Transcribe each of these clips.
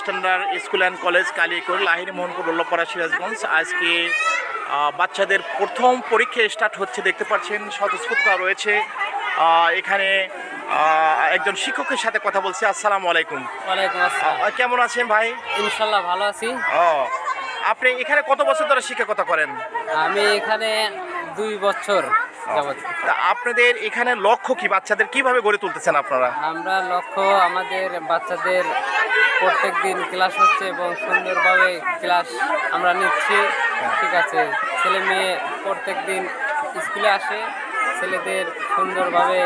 Standard school and college Kaliakoir Lahiri Mohanpur Ullapara Sirajganj. আজকে বাচ্চাদের প্রথম পরীক্ষা স্টার্ট হচ্ছে দেখতে পাচ্ছেন স্বতঃস্ফূর্ততা রয়েছে। এখানে একজন শিক্ষকের সাথে কথা বলছি। আসসালামু আলাইকুম। কেমন আছেন ভাই? ইনশাল্লাহ ভালো আছি। ও আপনি এখানে কত বছর ধরে শিক্ষকতা করেন? আমি এখানে দুই বছর। তা আপনাদের এখানে লক্ষ্য কি? বাচ্চাদের কীভাবে গড়ে তুলতেছেন আপনারা? আমরা লক্ষ্য আমাদের বাচ্চাদের প্রত্যেক দিন ক্লাস হচ্ছে এবং সুন্দরভাবে ক্লাস আমরা নিচ্ছি। ঠিক আছে? ছেলে মেয়ে প্রত্যেক দিন স্কুলে আসে। ছেলেদের সুন্দরভাবে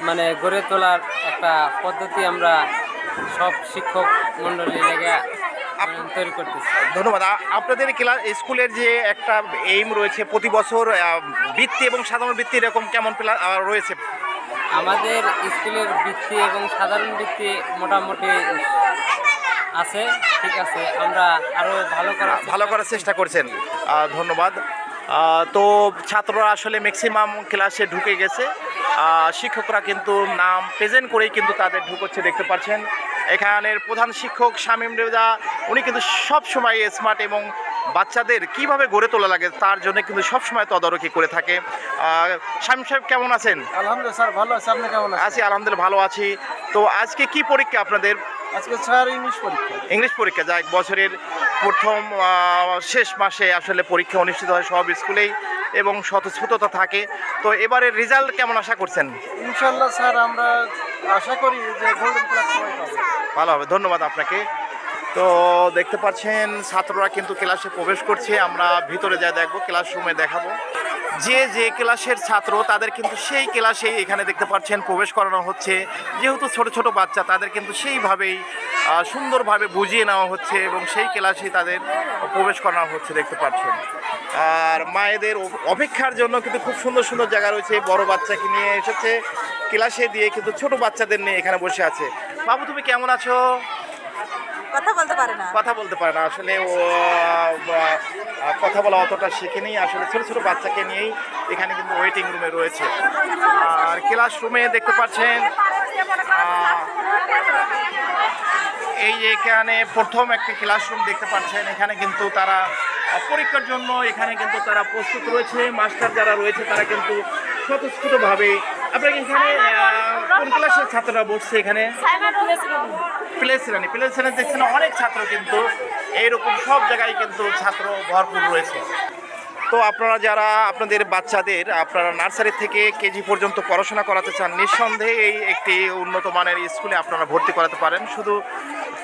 মানে গড়ে তোলার একটা পদ্ধতি আমরা সব শিক্ষক মণ্ডলী লেগে তৈরি করতেছি। ধন্যবাদ। আপনাদের ক্লাস স্কুলের যে একটা এইম রয়েছে প্রতি বছর বৃত্তি এবং সাধারণ বৃত্তি এরকম কেমন রয়েছে? আমাদের স্কুলের বৃত্তি এবং সাধারণ বৃত্তি মোটামুটি আছে ঠিক আছে। আমরা আরও ভালো করার চেষ্টা ভালো করার চেষ্টা করছেন। ধন্যবাদ। তো ছাত্ররা আসলে ম্যাক্সিমাম ক্লাসে ঢুকে গেছে। শিক্ষকরা কিন্তু নাম প্রেজেন্ট করেই কিন্তু তাদের ঢুকোচ্ছে দেখতে পাচ্ছেন। এখানের প্রধান শিক্ষক শামীম রেজা উনি কিন্তু সব সময় স্মার্ট এবং বাচ্চাদের কীভাবে গড়ে তোলা লাগে তার জন্য কিন্তু সব সময় তদারকি করে থাকে। শামীম সাহেব কেমন আছেন? আলহামদুলিল্লাহ স্যার ভালো আছে। আপনি কেমন আছেন? আছি আলহামদুলিল্লাহ ভালো আছি। তো আজকে কি পরীক্ষা আপনাদের? আজকে স্যার ইংলিশ পরীক্ষা। ইংলিশ পরীক্ষা যাক বছরের প্রথম শেষ মাসে আসলে পরীক্ষা অনুষ্ঠিত হয় সব স্কুলেই এবং স্বতঃস্ফূর্ততা থাকে। তো এবারের রেজাল্ট কেমন আশা করছেন? ইনশাল্লাহ স্যার আমরা আশা করি যে গোল্ডেন ভালো হবে, ধন্যবাদ আপনাকে। তো দেখতে পাচ্ছেন, ছাত্ররা কিন্তু ক্লাসে প্রবেশ করছে। আমরা ভিতরে যা দেখব, ক্লাসরুমে দেখাবো। যে যে ক্লাসের ছাত্র, তাদের কিন্তু সেই ক্লাসেই এখানে দেখতে পাচ্ছেন প্রবেশ করানো হচ্ছে। যেহেতু ছোট ছোট বাচ্চা, তাদের কিন্তু সেইভাবেই সুন্দরভাবে বুঝিয়ে নেওয়া হচ্ছে এবং সেই ক্লাসেই তাদের প্রবেশ করানো হচ্ছে দেখতে পাচ্ছেন। আর মায়েদের অপেক্ষার জন্য কিন্তু খুব সুন্দর সুন্দর জায়গা রয়েছে। বড় বাচ্চাকে নিয়ে এসেছে। ক্লাসে দিয়ে কিন্তু ছোট বাচ্চাদের নিয়ে এখানে বসে আছে। বাবু তুমি কেমন আছো? কথা বলতে পারে না। কথা বলতে পারে না। আসলে ও কথা বলা অতটা শিখেনি আসলে ছোট ছোট বাচ্চাকে নিয়েই এখানে কিন্তু ওয়েটিং রুমে রয়েছে। আর ক্লাস রুমে দেখতে পাচ্ছেন এই যে এখানে প্রথম একটি ক্লাসরুম দেখতে পাচ্ছেন। এখানে কিন্তু তারা পরীক্ষার জন্য এখানে কিন্তু তারা প্রস্তুত রয়েছে। মাস্টার যারা রয়েছে তারা কিন্তু স্বতঃস্ফূর্তভাবে আপনার এখানে কোন ক্লাসের ছাত্ররা বসছে এখানে? প্লে শ্রেণি প্লে শ্রেণি দেখছেন অনেক ছাত্র কিন্তু এইরকম সব জায়গায় কিন্তু ছাত্র ভরপুর রয়েছে। তো আপনারা যারা আপনাদের বাচ্চাদের আপনারা নার্সারি থেকে কেজি পর্যন্ত পড়াশোনা করাতে চান নিঃসন্দেহে এই একটি উন্নত মানের স্কুলে আপনারা ভর্তি করাতে পারেন। শুধু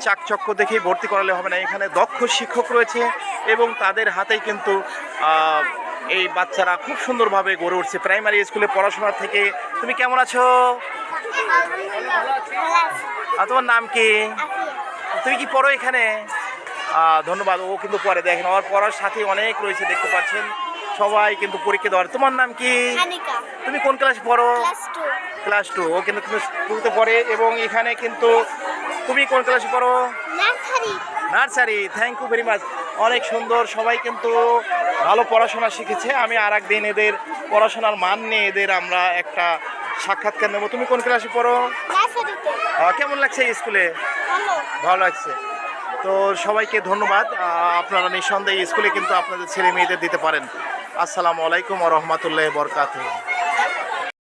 চাকচক্য দেখেই ভর্তি করালে হবে না এখানে দক্ষ শিক্ষক রয়েছে এবং তাদের হাতেই কিন্তু এই বাচ্চারা খুব সুন্দরভাবে গড়ে উঠছে। প্রাইমারি স্কুলে পড়াশোনা থেকে। তুমি কেমন আছো? আর তোমার নাম কি? তুমি কি পড়ো এখানে? ধন্যবাদ। ও কিন্তু পরে দেখেন ওর পড়ার সাথে অনেক রয়েছে দেখতে পাচ্ছেন। সবাই কিন্তু পরীক্ষা দেওয়ার। তোমার নাম কি? তুমি কোন ক্লাস পড়ো? ক্লাস টু ও কিন্তু তুমি টুতে পড়ে এবং এখানে কিন্তু তুমি কোন ক্লাসে পড়ো? Nursery thank you very much অনেক সুন্দর সবাই কিন্তু ভালো পড়াশোনা শিখেছে। আমি আর একদিন এদের পড়াশোনার মান নিয়ে এদের আমরা একটা সাক্ষাৎকার নেব। তুমি কোন ক্লাসে পড়ো? কেমন লাগছে স্কুলে ভালো। ভালো লাগছে। তো সবাইকে ধন্যবাদ। আপনারা নিঃসন্দেহে স্কুলে কিন্তু আপনাদের ছেলে মেয়েদের দিতে পারেন। আসসালামু আলাইকুম রহমতুল্লাহ বরকাত